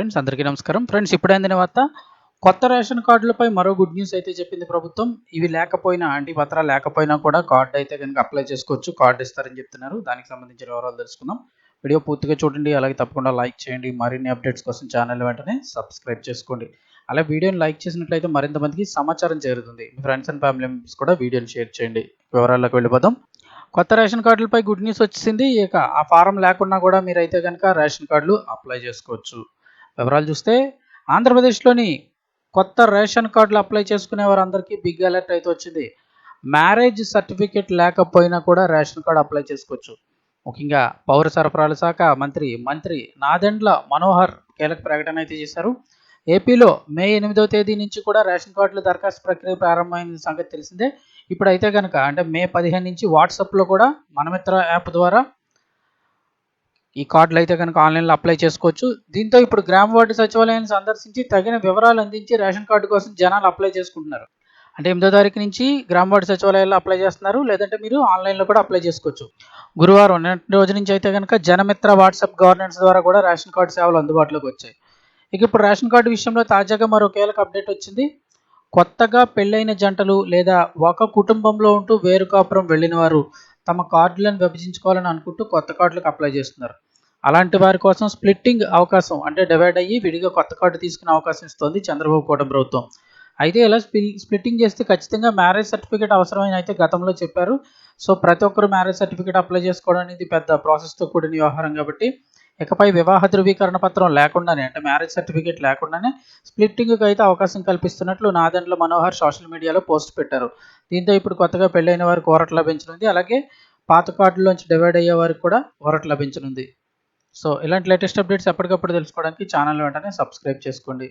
Friends అందరికీ నమస్కారం. Friends ఇప్పుడైన తర్వాత కొత్త రేషన్ కార్డులపై మరో గుడ్ న్యూస్ అయితే చెప్పింది ప్రభుత్వం. ఇవి లేకపోయినా అంటే పత్రాలు లేకపోయినా కూడా కార్డు అయితే కనుక అప్లై చేసుకోవచ్చు. కార్డు ఇస్తారని చెప్తున్నారు. దానికి సంబంధించిన వివరాలు తెలుసుకుందాం. వీడియో పూర్తిగా చూడండి. అలాగే తప్పకుండా లైక్ చేయండి. మరిన్ని అప్డేట్స్ కోసం ఛానల్ వెంటనే సబ్స్క్రైబ్ చేసుకోండి. అలా వీడియోని లైక్ చేసినట్లయితే మరింత మందికి సమాచారం చేరుతుంది. మీ ఫ్రెండ్స్ అండ్ ఫ్యామిలీ మెంబర్స్ కూడా వీడియోని షేర్ చేయండి. వివరాల్లోకి వెళ్ళిపోదాం. కొత్త రేషన్ కార్డులపై గుడ్ న్యూస్ వచ్చింది ఇక ఆ ఫారం లేకున్నా కూడా మీరైతే కనుక రేషన్ కార్డులు అప్లై చేసుకోవచ్చు. వివరాలు చూస్తే ఆంధ్రప్రదేశ్లోని కొత్త రేషన్ కార్డులు అప్లై చేసుకునే వారందరికీ బిగ్ అలర్ట్ అయితే వచ్చింది. మ్యారేజ్ సర్టిఫికేట్ లేకపోయినా కూడా రేషన్ కార్డు అప్లై చేసుకోవచ్చు. ముఖ్యంగా పౌర సరఫరాల శాఖ మంత్రి మంత్రి నాదెండ్ల మనోహర్ కీలక ప్రకటన అయితే చేశారు. ఏపీలో మే ఎనిమిదవ తేదీ నుంచి కూడా రేషన్ కార్డుల దరఖాస్తు ప్రక్రియ ప్రారంభమైన సంగతి తెలిసిందే. ఇప్పుడైతే కనుక అంటే మే పదిహేను నుంచి వాట్సాప్లో కూడా మనమిత్ర యాప్ ద్వారా ఈ కార్డులు అయితే కనుక ఆన్లైన్లో అప్లై చేసుకోవచ్చు. దీంతో ఇప్పుడు గ్రామ వార్డు సచివాలయాన్ని సందర్శించి తగిన వివరాలు అందించి రేషన్ కార్డు కోసం జనాలు అప్లై చేసుకుంటున్నారు. అంటే ఎనిమిదో తారీఖు నుంచి గ్రామ వార్డు సచివాలయాల్లో అప్లై చేస్తున్నారు. లేదంటే మీరు ఆన్లైన్లో కూడా అప్లై చేసుకోవచ్చు. గురువారం నిన్నటి రోజు నుంచి అయితే కనుక జనమిత్ర వాట్సాప్ గవర్నెన్స్ ద్వారా కూడా రేషన్ కార్డు సేవలు అందుబాటులోకి వచ్చాయి. ఇక ఇప్పుడు రేషన్ కార్డు విషయంలో తాజాగా మరో కీలక అప్డేట్ వచ్చింది. కొత్తగా పెళ్ళైన జంటలు లేదా ఒక కుటుంబంలో ఉంటూ వేరు కాపురం వెళ్ళిన వారు తమ కార్డులను విభజించుకోవాలని అనుకుంటూ కొత్త కార్డులకు అప్లై చేస్తున్నారు. అలాంటి వారి కోసం స్ప్లిట్టింగ్ అవకాశం అంటే డివైడ్ అయ్యి విడిగా కొత్త కార్డు తీసుకునే అవకాశం ఇస్తోంది చంద్రబాబు కూడా ప్రభుత్వం. అయితే ఇలా స్ప్లిట్టింగ్ చేస్తే ఖచ్చితంగా మ్యారేజ్ సర్టిఫికేట్ అవసరమైన అయితే గతంలో చెప్పారు. సో ప్రతి ఒక్కరు మ్యారేజ్ సర్టిఫికేట్ అప్లై చేసుకోవడం అనేది పెద్ద ప్రాసెస్తో కూడిన వ్యవహారం కాబట్టి ఇకపై వివాహ ధృవీకరణ పత్రం లేకుండానే అంటే మ్యారేజ్ సర్టిఫికేట్ లేకుండానే స్ప్లిట్టింగ్కి అయితే అవకాశం కల్పిస్తున్నట్లు Nadendla Manohar social media post పెట్టారు. దీంతో ఇప్పుడు కొత్తగా పెళ్ళైన వారికి ఊరట లభించనుంది. అలాగే పాత కార్డులోంచి డివైడ్ అయ్యే వారికి కూడా ఊరట లభించనుంది. సో ఇలాంటి లేటెస్ట్ అప్డేట్స్ ఎప్పటికప్పుడు తెలుసుకోవడానికి ఛానల్ వెంటనే సబ్స్క్రైబ్ చేసుకోండి.